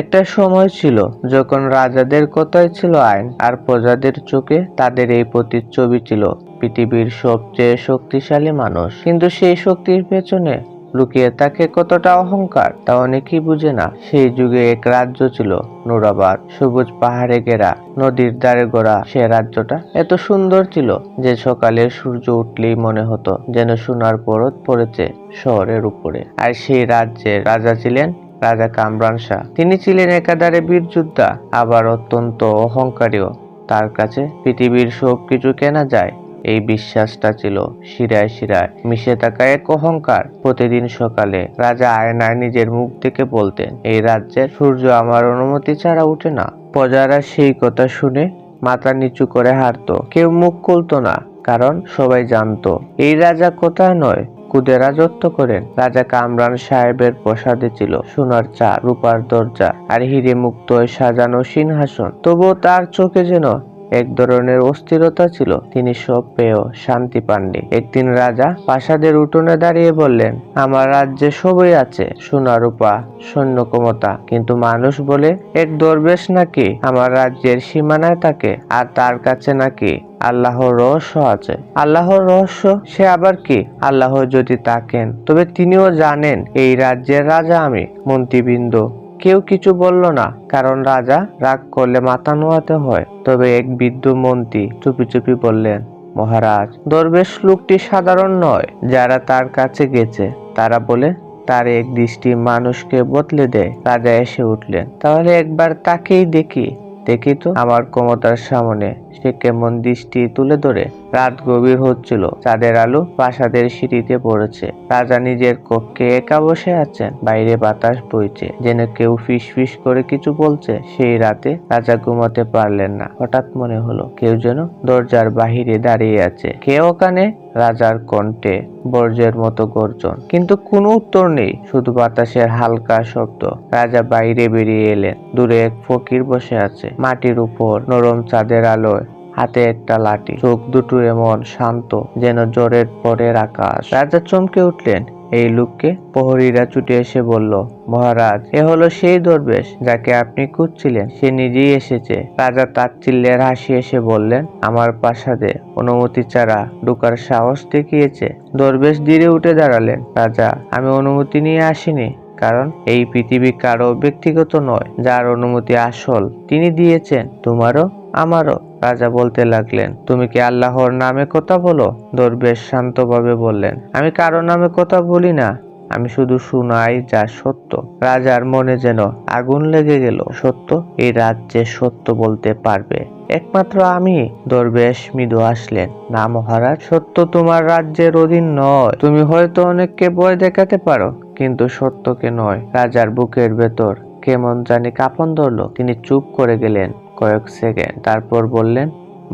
একটা সময় ছিল যখন রাজাদের কথাই ছিল আইন, আর প্রজাদের চোখে তাদের এই প্রতিচ্ছবি ছিল পৃথিবীর সবচেয়ে শক্তিশালী মানুষ। কিন্তু সেই শক্তির পেছনে লুকিয়ে থাকে কতটা অহংকার, তা অনেকেই বুঝে না। সেই যুগে এক রাজ্য ছিল নুরাবাদ, সবুজ পাহাড়ে ঘেরা, নদীর ধারে গড়া। সে রাজ্যটা এত সুন্দর ছিল যে সকালে সূর্য উঠলেই মনে হতো যেন সোনার পরত পড়েছে শহরের উপরে। আর সেই রাজ্যের রাজা ছিলেন রাজা কামরান শাহ। তিনি ছিলেন একাধারে বীর যোদ্ধা, আবার অত্যন্ত অহংকারীও। তার কাছে পৃথিবীর সব কিছু কেনা যায়। এই বিশ্বাসটা ছিল শিরায় শিরায়, মিশে থাকা এক অহংকার। প্রতিদিন সকালে রাজা আয়নায় নিজের মুখ থেকে বলতেন, এই রাজ্যের সূর্য আমার অনুমতি ছাড়া উঠে না। প্রজারা সেই কথা শুনে মাথা নিচু করে হারতো। কেউ মুখ খুলতো না, কারণ সবাই জানতো, এই রাজা কোথায় নয়? কুদে রাজত্ব করেন। রাজা কামরান সাহেবের প্রসাদে ছিল সোনার চা, রূপার দরজা আর হিরে মুক্ত সাজানো সিংহাসন। তবুও তার চোখে যেন এক ধরনের অস্থিরতা ছিল। তিনি সব পেয়েও শান্তি পাননি। একদিন রাজা প্রাসাদের উঠোনে দাঁড়িয়ে বললেন, আমার রাজ্যে সবই আছে সোনা রূপা সৈন্য ক্ষমতা কিন্তু মানুষ বলে এক দরবেশ নাকি? আমার রাজ্যের সীমানায় থাকে, আর তার কাছে নাকি আল্লাহর রহস্য আছে। আল্লাহর রহস্য, সে আবার কি? আল্লাহ যদি তাকেন, তবে তিনিও জানেন, এই রাজ্যের রাজা আমি, মন্ত্রীবৃন্দ কেউ কিছু বলল না, কারণ রাজা রাগ করলে মাথা নোয়াতে হয়। তবে এক বৃদ্ধ মন্ত্রী চুপি চুপি বললেন, মহারাজ, দরবেশ লোকটি সাধারণ নয়, যারা তার কাছে গেছে। তারা বলে, তার এক দৃষ্টি মানুষকে বদলে দেয়। রাজা এসে উঠলেন। তাহলে একবার তাকেই দেখি। দেখি তো আমার ক্ষমতার সামনে সে কেমন দৃষ্টি তুলে ধরে। রাত গভীর হচ্ছিল, চাঁদের আলো প্রাসাদের সিঁড়িতে পড়েছে। রাজা নিজের কক্ষে একা বসে আছেন, বাইরে বাতাস বইছে, যেন কেউ ফিস ফিস করে কিছু বলছে। সেই রাতে রাজা ঘুমাতে পারলেন না। হঠাৎ মনে হলো, কেউ যেন দরজার বাহিরে দাঁড়িয়ে আছে। কে ওখানে? রাজার কণ্ঠে বর্জ্যের মতো গর্জন। কিন্তু কোনো উত্তর নেই, শুধু বাতাসের হালকা শব্দ। রাজা বাইরে বেরিয়ে এলেন। দূরে এক ফকির বসে আছে। মাটির উপর নরম চাঁদের আলোয় হাতে একটা লাঠি। চোখ দুটো এমন শান্ত, যেন জ্বরের পরের আকাশ। রাজা চমকে উঠলেন। এই লোককে প্রহরীরা ছুটে এসে বলল, মহারাজ, এ হলো সেই দরবেশ যাকে আপনি খুঁজছিলেন। সে নিজেই এসেছে। রাজা তাচ্ছিল্যের হাসি এসে বললেন, আমার প্রাসাদে অনুমতি ছাড়া ঢুকার সাহস দেখিয়েছে। দরবেশ ধীরে উঠে দাঁড়ালেন, রাজা, আমি অনুমতি নিয়ে আসিনি, কারণ এই পৃথিবী কারও ব্যক্তিগত নয়। যার অনুমতি আসল তিনি দিয়েছেন। তোমারও আমারও রাজা বলতে লাগলেন, তুমি কি আল্লাহর নামে কথা বলো? দরবেশ শান্তভাবে বললেন, আমি কারও নামে কথা বলি না, আমি শুধু শুনাই যা সত্য। রাজার মনে যেন আগুন লেগে গেল, সত্য? এই রাজ্যে সত্য বলতে পারবে? একমাত্র আমি, দরবেশ মৃদু আসলেন না মহারাজ, সত্য তোমার রাজ্যের অধীন নয়। তুমি হয়তো অনেককে ভয় দেখাতে পারো, কিন্তু সত্যকে নয়। রাজার বুকের ভেতর কেমন জানি কাঁপন ধরলো, তিনি চুপ করে গেলেন। কয়েক সেকেন্ড। তারপর বললেন,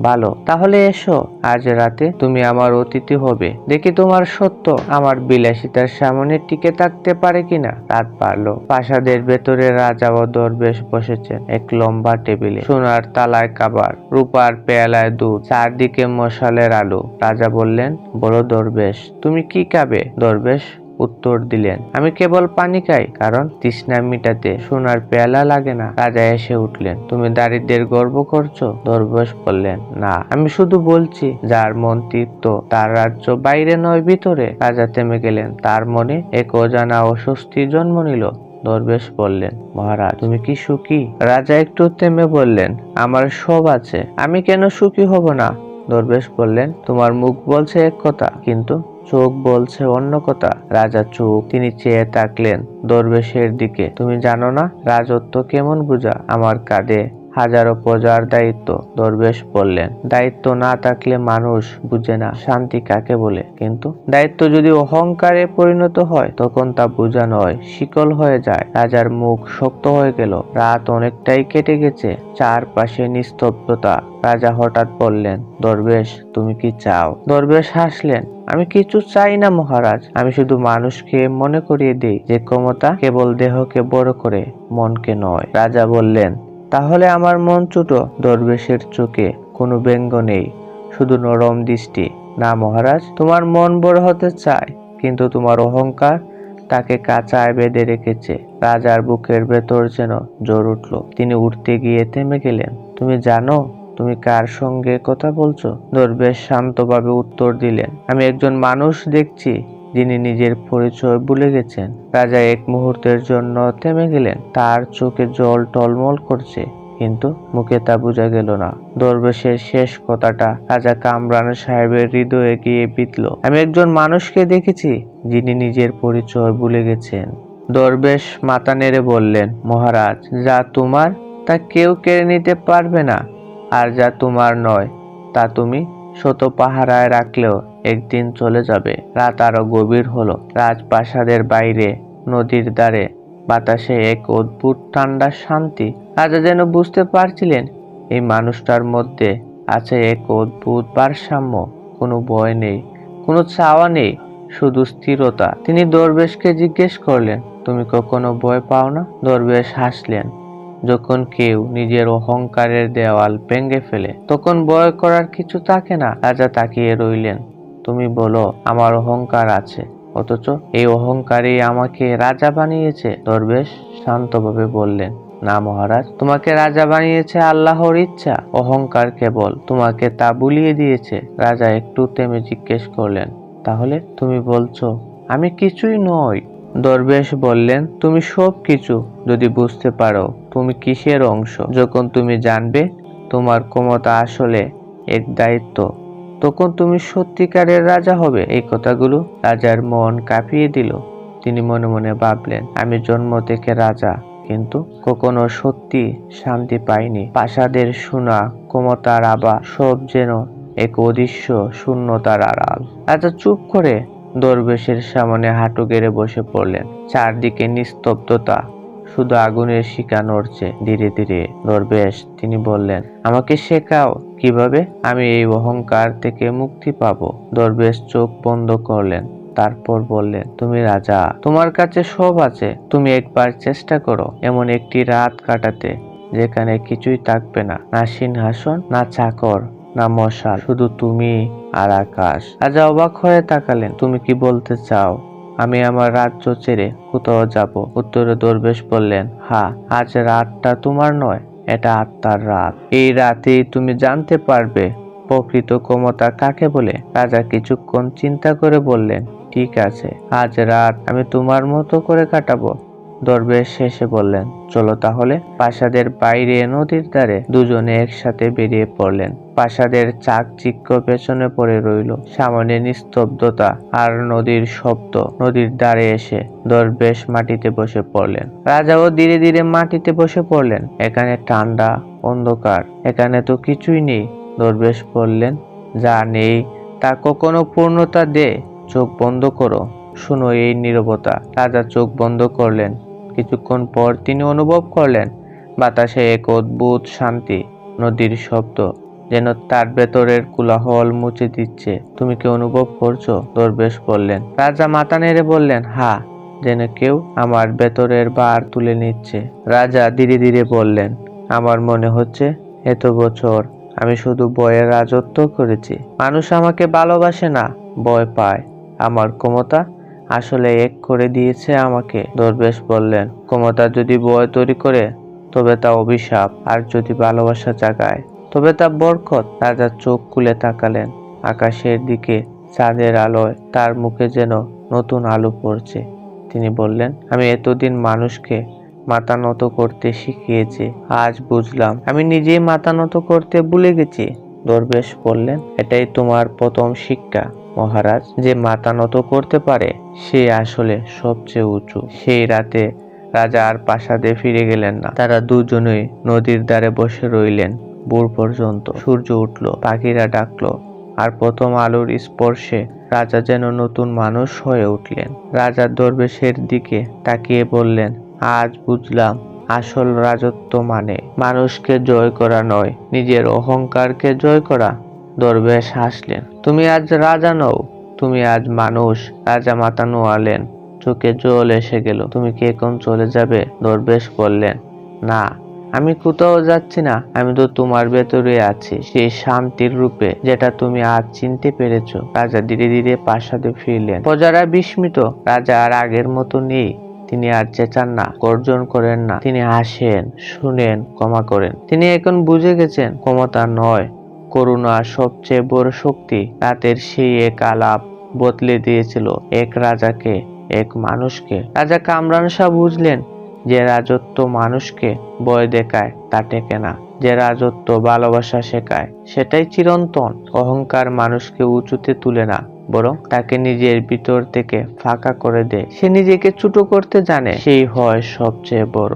ভালো, তাহলে এসো। আজ রাতে তুমি আমার অতিথি হবে। দেখি তোমার সত্য, আমার বিলাসিতার সামনে টিকে থাকতে পারে কিনা? রাত পারল। প্রাসাদের ভেতরে রাজা ও দরবেশ বসেছেন এক লম্বা টেবিলে। সোনার তালায় কাবার, রূপার পেয়ালায় দুধ, চারদিকে মশালের আলো। রাজা বললেন বড় দরবেশ, তুমি কি খাবে? দরবেশ উত্তর দিলেন, আমি কেবল পানি খাই, কারণ তৃষ্ণা মিটাতে সোনার পেয়ালা লাগে না। রাজা এসে উঠলেন, তুমি দারিদ্রের গর্ব করছ? দরবেশ বললেন, না, আমি শুধু বলছি, যার মন তৃপ্ত তার রাজ্য বাইরে নয় ভিতরে। রাজা থেমে গেলেন, তার মনে এক অজানা অস্বস্তি জন্ম নিল। দরবেশ বললেন, মহারাজ, তুমি কি সুখী? রাজা একটু থেমে বললেন, আমার সব আছে, আমি কেন সুখী হব না? দরবেশ বললেন, তোমার মুখ বলছে এক কথা, কিন্তু চোখ বলছে অন্য কথা। রাজা চোখ তিনি চেয়ে থাকলেন দরবেশের দিকে। তুমি জানো না, রাজত্ব কেমন বুঝা আমার কাঁধে? হাজারো প্রজার দায়িত্ব দরবেশ বললেন। দায়িত্ব না থাকলে মানুষ বুঝে না শান্তি কাকে বলে। কিন্তু দায়িত্ব যদি অহংকারে পরিণত হয়, তখন তা বোঝা নয় শিকল হয়ে যায়। রাজার মুখ শক্ত হয়ে গেল। রাত অনেকটাই কেটে গেছে। চারপাশে নিস্তব্ধতা। রাজা হঠাৎ বললেন, দরবেশ, তুমি কি চাও? দরবেশ হাসলেন, আমি কিছু চাই না মহারাজ। আমি শুধু মানুষকে মনে করিয়ে দিই। যে ক্ষমতা কেবল দেহকে বড় করে, মনকে নয়। রাজা বললেন তাহলে আমার মন ছোট, দরবেশের চোখে কোনো ব্যঙ্গ নেই, শুধু নরম দৃষ্টি। না মহারাজ, তোমার মন বড় হতে চায়, কিন্তু তোমার অহংকার তাকে কাঁচায় বেঁধে রেখেছে। রাজার বুকের ভেতর যেন জোর উঠল। তিনি উঠতে গিয়ে থেমে গেলেন। তুমি জানো, তুমি কার সঙ্গে কথা বলছো? দরবেশ শান্তভাবে উত্তর দিলেন, আমি একজন মানুষ দেখছি যিনি নিজের পরিচয় ভুলে গেছেন। রাজা এক মুহূর্তের জন্য থেমে গেলেন। তার চোখে জল টলমল করছে, কিন্তু মুখে তা বোঝা গেল না। দরবেশের শেষ কথাটা রাজা কামরান সাহেবের হৃদয়ে গিয়ে বিতল আমি একজন মানুষকে দেখেছি, যিনি নিজের পরিচয় ভুলে গেছেন। দরবেশ মাথা নেড়ে বললেন, মহারাজ, যা তোমার, তা কেউ কেড়ে নিতে পারবে না। আর যা তোমার নয়, তা তুমি শত পাহারায় রাখলেও একদিন চলে যাবে। রাত আরও গভীর হলো। রাজপ্রাসাদের বাইরে, নদীর ধারে, বাতাসে এক অদ্ভুত ঠান্ডা শান্তি। রাজা যেন বুঝতে পারছিলেন, এই মানুষটার মধ্যে আছে এক অদ্ভুত ভারসাম্য। কোনো ভয় নেই, কোনো চাওয়া নেই, শুধু স্থিরতা। তিনি দরবেশকে জিজ্ঞেস করলেন, তুমি কখনো ভয় পাও না? দরবেশ হাসলেন, যখন কেউ নিজের অহংকারের দেওয়াল ভেঙে ফেলে, তখন ভয় করার কিছু থাকে না। রাজা তাকিয়ে রইলেন। তুমি বলো, আমার অহংকার আছে। অথচ এই অহংকারই আমাকে রাজা বানিয়েছে, দরবেশ শান্তভাবে বললেন। না মহারাজ, তোমাকে রাজা বানিয়েছে আল্লাহর ইচ্ছা। অহংকার কেবল তোমাকে তা বুলিয়ে দিয়েছে। রাজা একটু থেমে জিজ্ঞেস করলেন, তাহলে তুমি বলছো, আমি কিছুই নই? দরবেশ বললেন, তুমি সব কিছু, যদি বুঝতে পারো, তুমি কিসের অংশ? যখন তুমি জানবে, তোমার ক্ষমতা আসলে এক দায়িত্ব। তখন তুমি সত্যিকারের রাজা হবে। এই কথাগুলো রাজার মন কাঁপিয়ে দিল। তিনি মনে মনে ভাবলেন, আমি জন্ম থেকে রাজা, কিন্তু কখনো সত্যি শান্তি পাইনি। প্রাসাদের সোনা, ক্ষমতার আবা সব যেন এক অদৃশ্য শূন্যতার আড়াল। রাজা চুপ করে দরবেশের সামনে হাঁটু গেড়ে বসে পড়লেন। চারদিকে নিস্তব্ধতা শুধু আগুনের শিকা নড়ছে। ধীরে ধীরে দরবেশ তিনি বললেন, আমাকে শেখাও কীভাবে আমি এই অহংকার থেকে মুক্তি পাবো। দরবেশ চোখ বন্ধ করলেন, তারপর বললেন, তুমি রাজা, তোমার কাছে সব আছে। তুমি একবার চেষ্টা করো এমন একটি রাত কাটাতে যেখানে কিছুই থাকবে না। না সিংহাসন, না চাকর, না মশাল, শুধু তুমি আর আকাশ। রাজা অবাক হয়ে তাকালেন, তুমি কি বলতে চাও আমি আমার রাজ্য ছেড়ে কোথাও যাব। উত্তরে দরবেশ বললেন, হা, আজ রাতটা তোমার নয়, এটা আত্মার রাত। এই রাতে তুমি জানতে পারবে প্রকৃত ক্ষমতা কাকে বলে। রাজা কিছুক্ষণ চিন্তা করে বললেন, ঠিক আছে, আজ রাত আমি তোমার মতো করে কাটাবো। দরবেশ শেষে বললেন, চলো তাহলে। প্রাসাদের বাইরে নদীর ধারে দুজনে একসাথে বেরিয়ে পড়লেন। প্রাসাদের চাক চাকচিক্য পেছনে পড়ে রইল সামনে নিস্তব্ধতা আর নদীর শব্দ। নদীর ধারে এসে দরবেশ মাটিতে বসে পড়লেন। রাজাও ধীরে ধীরে মাটিতে বসে পড়লেন। এখানে ঠান্ডা অন্ধকার, এখানে তো কিছুই নেই। দরবেশ বললেন, যা নেই তা কখনো পূর্ণতা দে। চোখ বন্ধ করো। শুনো এই নীরবতা। রাজা চোখ বন্ধ করলেন। কিছুক্ষণ পর তিনি অনুভব করলেন, বাতাসে এক অদ্ভুত শান্তি, নদীর শব্দ, যেন তার ভেতরের কোলাহল মুছে দিচ্ছে। তুমি কি অনুভব করছ? দরবেশ বললেন। রাজা মাথা নেড়ে বললেন, হা, যেন কেউ আমার ভেতরের বার তুলে নিচ্ছে। রাজা ধীরে ধীরে বললেন, আমার মনে হচ্ছে এত বছর আমি শুধু বয়ের রাজত্ব করেছি। মানুষ আমাকে ভালোবাসে না, ভয় পায়। আমার ক্ষমতা আসলে এক করে দিয়েছে আমাকে। দরবেশ বললেন, ক্ষমতা যদি বয় তৈরি করে, তবে তা অভিশাপ। আর যদি ভালোবাসা জাগায়, তবে তা বরকত। রাজা চোখ খুলে তাকালেন। আকাশের দিকে চাঁদের আলোয় তার মুখে যেন নতুন আলো পড়ছে। তিনি বললেন, আমি এতদিন মানুষকে মাথা নত করতে শিখিয়েছি, আজ বুঝলাম। আমি নিজেই মাথা নত করতে ভুলে গেছি। দরবেশ বললেন, এটাই তোমার প্রথম শিক্ষা, মহারাজ। যে মাথা নত করতে পারে সে আসলে সবচেয়ে উঁচু। সেই রাতে রাজা আর প্রাসাদে ফিরে গেলেন না। তারা দুজনেই নদীর ধারে বসে রইলেন ভোর পর্যন্ত। সূর্য উঠল, পাখিরা ডাকলো, আর প্রথম আলোর স্পর্শে রাজা যেন নতুন মানুষ হয়ে উঠলেন। রাজা দরবেশের দিকে তাকিয়ে বললেন, আজ বুঝলাম, আসল রাজত্ব মানে মানুষকে জয় করা নয়, নিজের অহংকারকে জয় করা। দরবেশ হাসলেন, তুমি আজ রাজা নও তুমি আজ মানুষ, রাজা মাথা নোয়ালেন। চোখে জল এসে গেল। তুমি কি এখন চলে যাবে? দরবেশ বললেন, না, আমি কোথাও যাচ্ছি না। আমি তো তোমার ভেতরে আছি। সেই শান্তির রূপে যেটা তুমি আজ চিনতে পেরেছ, রাজা ধীরে ধীরে প্রাসাদে ফিরলেন। প্রজারা বিস্মিত, রাজা আর আগের মতো নেই। তিনি আর চেঁচান না, গর্জন করেন না। তিনি হাসেন শুনেন, ক্ষমা করেন। তিনি এখন বুঝে গেছেন, ক্ষমতা নয়, করুণা সবচেয়ে বড় শক্তি। রাতের সেই এক আলাপ বদলে দিয়েছিল এক রাজাকে, এক মানুষকে। রাজা কামরান শাহ বুঝলেন যে রাজত্ব মানুষকে বয় দেখায়, তা টেকে না। যে রাজত্ব ভালোবাসা শেখায়, সেটাই চিরন্তন। অহংকার মানুষকে উঁচুতে তুলে না, বরং তাকে নিজের ভিতর থেকে ফাঁকা করে দেয়। সে নিজেকে ছোট করতে জানে, সেই হয় সবচেয়ে বড়।